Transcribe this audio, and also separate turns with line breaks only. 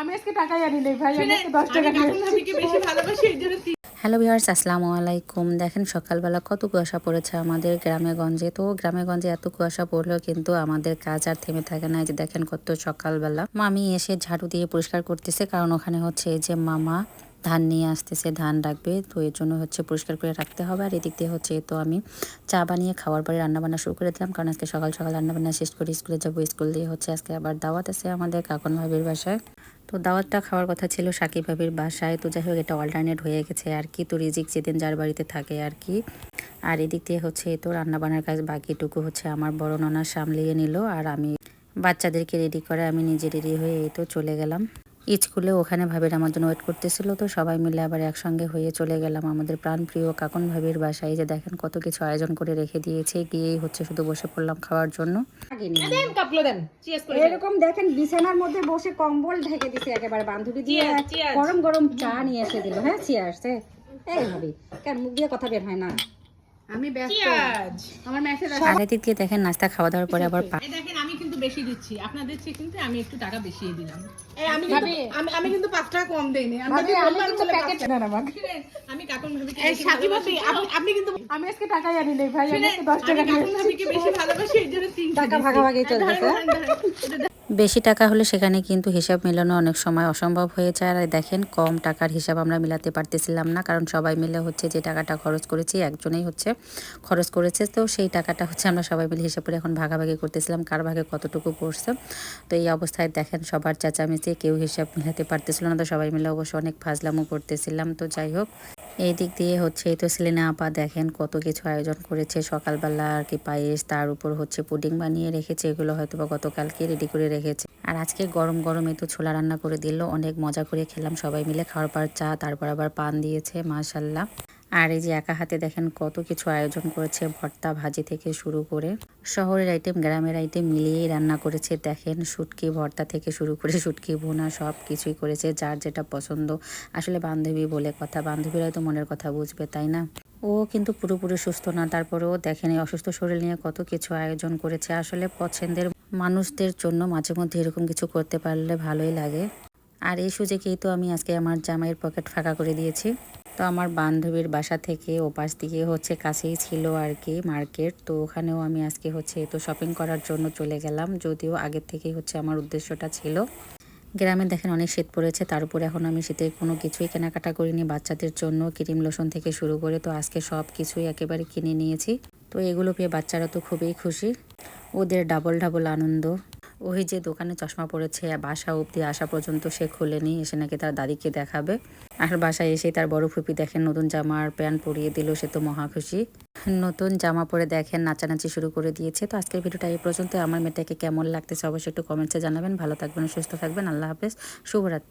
আমি আজকে টাকাই আনি নাই ভাই আমি আজকে দশ টাকা নিয়ে এসেছি।
হ্যালো ভিউয়ার্স আসসালামু আলাইকুম। দেখেন সকালবেলা কত কুয়াশা পড়েছে আমাদের গ্রামে গঞ্জে। তো গ্রামে গঞ্জে এত কুয়াশা পড়লেও কিন্তু আমাদের কাজ আর থেমে থাকে না। যে দেখেন কত সকালবেলা। মামি এসে ঝাড়ু দিয়ে পরিষ্কার করতেছে কারণ ওখানে হচ্ছে এই যে মামা। ধান নিয়ে আসতেছে, ধান রাখবে, তো এর জন্য হচ্ছে পরিষ্কার করে রাখতে হবে। আর এদিক দিয়ে হচ্ছে তো আমি চা বানিয়ে খাওয়ার পরে রান্নাবান্না শুরু করে দিলাম। কারণ আজকে সকাল সকাল রান্নাবান্না শেষ করে স্কুলে যাব। স্কুল দিয়ে হচ্ছে আজকে আবার দাওয়াত আছে আমাদের কাকন ভাবির বাসায়। তো দাওয়াতটা খাওয়ার কথা ছিল সাকিব ভাবির বাসায়। তো যাই হোক, এটা অল্টারনেট হয়ে গেছে আর কি। তো রিজিক যেদিন যার বাড়িতে থাকে আর কি। আর এদিক দিয়ে হচ্ছে তো রান্নাবান্নার কাজ বাকিটুকু হচ্ছে আমার বড় ননা সামলিয়ে নিল। আর আমি বাচ্চাদেরকে রেডি করে আমি নিজে রেডি হয়ে এই তো চলে গেলাম। স্কুলে ওখানে ভাবির আমার জন্য ওয়েট করতেছিল তো সবাই মিলে আবার একসঙ্গে হয়ে চলে গেলাম আমাদের প্রাণপ্রিয় কাকন ভাবির বাসায়। যে দেখেন কত কিছু আয়োজন করে রেখে দিয়েছে গিয়েই হচ্ছে শুধু বসে পড়লাম খাওয়ার জন্য।
দেন কাপলো দেন চিয়ার্স করে
এরকম দেখেন বিছানার মধ্যে বসে কম্বল ঢেকে দিছে একেবারে বান্ধবী দিয়ে. গরম গরম চা নিয়ে এসে দিল হ্যাঁ চিয়ার্স এই ভাবি কেন মুখ দিয়ে কথা বের হয় না?
আমি ব্যস্ত। আমার মেসেজ
আর দেখেন নাস্তা খাওয়া দাওয়ার পরে আবার
দেখেন আমি বেশি দিচ্ছি। আপনাদের চেয়ে কিন্তু আমি একটু টাকা বেশি দিলাম।
আমি কিন্তু আমি আমি কিন্তু 5 টাকা কম দেইনি। আমি
আমি কিন্তু প্যাকেট না না
আমি কাকুন ভাবি
এই আপনি আপনি- আপনি কিন্তু আমি আজকে টাকাই আনি নাই ভাই আমি আজকে 10 টাকা
আমি কাকুন ভাবিকে বেশি ভালোবাসি এই জন্য তিন
টাকা ভাগাভাগি চলতেছে।
বেশি টাকা হলে সেখানে কিন্তু হিসাব মেলানো অনেক সময় অসম্ভব হয়ে যায়। আর দেখেন, কম টাকার হিসাব আমরা মিলাতে পারতেছিলাম না, কারণ সবাই মিলে হচ্ছে যে টাকাটা খরচ করেছি, একজনেই হচ্ছে খরচ করেছে। তো সেই টাকাটা হচ্ছে আমরা সবাই মিলে হিসাব করে এখন ভাগাভাগি করতেছিলাম, কার ভাগে কতটুকু পড়ছে তো এই অবস্থায় দেখেন, সবার চেঁচামেচি, কেউ হিসাব মিলাতে পারতেছিল না। তো সবাই মিলে অবশ্য অনেক ফাজলামো করতেছিলাম। তো যাই হোক এই দিক দিয়ে হচ্ছে তো সেলিনা আপা দেখেন কত কিছু আয়োজন করেছে। সকালবেলা আর কি পায়েস, তার উপর হচ্ছে পুডিং বানিয়ে রেখেছে, এগুলো হয়তো বা গতকালকে রেডি করে রেখেছে। আর আজকে গরম গরম তো ছোলা রান্না করে দিল, অনেক মজা করে খেলাম সবাই মিলে, খাওয়ার পর চা, তারপর আবার পান দিয়েছে, মাশাল্লাহ। আর এই যে একা হাতে দেখেন কত কিছু আয়োজন করেছে, ভর্তা ভাজি থেকে শুরু করে শহরের আইটেম গ্রামের আইটেম মিলিয়েই রান্না করেছে। দেখেন শুটকি ভর্তা থেকে শুরু করে শুটকি বোনা সব কিছুই করেছে, যার যেটা পছন্দ। আসলে বান্ধবী বলে কথা, বান্ধবীরাই তো মনের কথা বুঝবে, তাই না? ও কিন্তু পুরোপুরি সুস্থ না, তারপরেও দেখেন এই অসুস্থ শরীর নিয়ে কত কিছু আয়োজন করেছে। আসলে পছন্দের মানুষদের জন্য মাঝে মধ্যে এরকম কিছু করতে পারলে ভালোই লাগে। আর এই সুযোগেই তো আমি আজকে আমার জামাইয়ের পকেট ফাঁকা করে দিয়েছি। তো আমার বান্ধবীর বাসা থেকে ওপাশ দিকে হচ্ছে কাছেই ছিল আর কি মার্কেট। তো ওখানেও আমি আজকে হচ্ছে তো শপিং করার জন্য চলে গেলাম। যদিও আগের থেকেই হচ্ছে আমার উদ্দেশ্যটা ছিল। গ্রামে দেখেন অনেক শীত পড়েছে, তার উপরে এখন আমি শীতের কোনো কিছুই কেনাকাটা করিনি। বাচ্চাদের জন্য ক্রিম লোশন থেকে শুরু করে তো আজকে সব কিছুই একেবারে কিনে নিয়েছি। তো এগুলো পেয়ে বাচ্চারা তো খুবই খুশি। ওদের ডাবল ডাবল আনন্দ। ওই যে দোকানে চশমা পড়েছে বাসা অবধি আসা পর্যন্ত সে খুলেনি, এসে নাকি তার দাদিকে দেখাবে। আর বাসায় এসে তার বড় ফুপি দেখেন নতুন জামা আর প্যান্ট পরিয়ে দিল, সে তো মহা খুশি। নতুন জামা পরে দেখেন নাচানাচি শুরু করে দিয়েছে। তো আজকের ভিডিওটা এই পর্যন্ত আমার মেয়েটাকে কেমন লাগতেছে অবশ্যই একটু কমেন্টসে জানাবেন। ভালো থাকবেন, সুস্থ থাকবেন। আল্লাহ হাফেজ। শুভরাত্রি।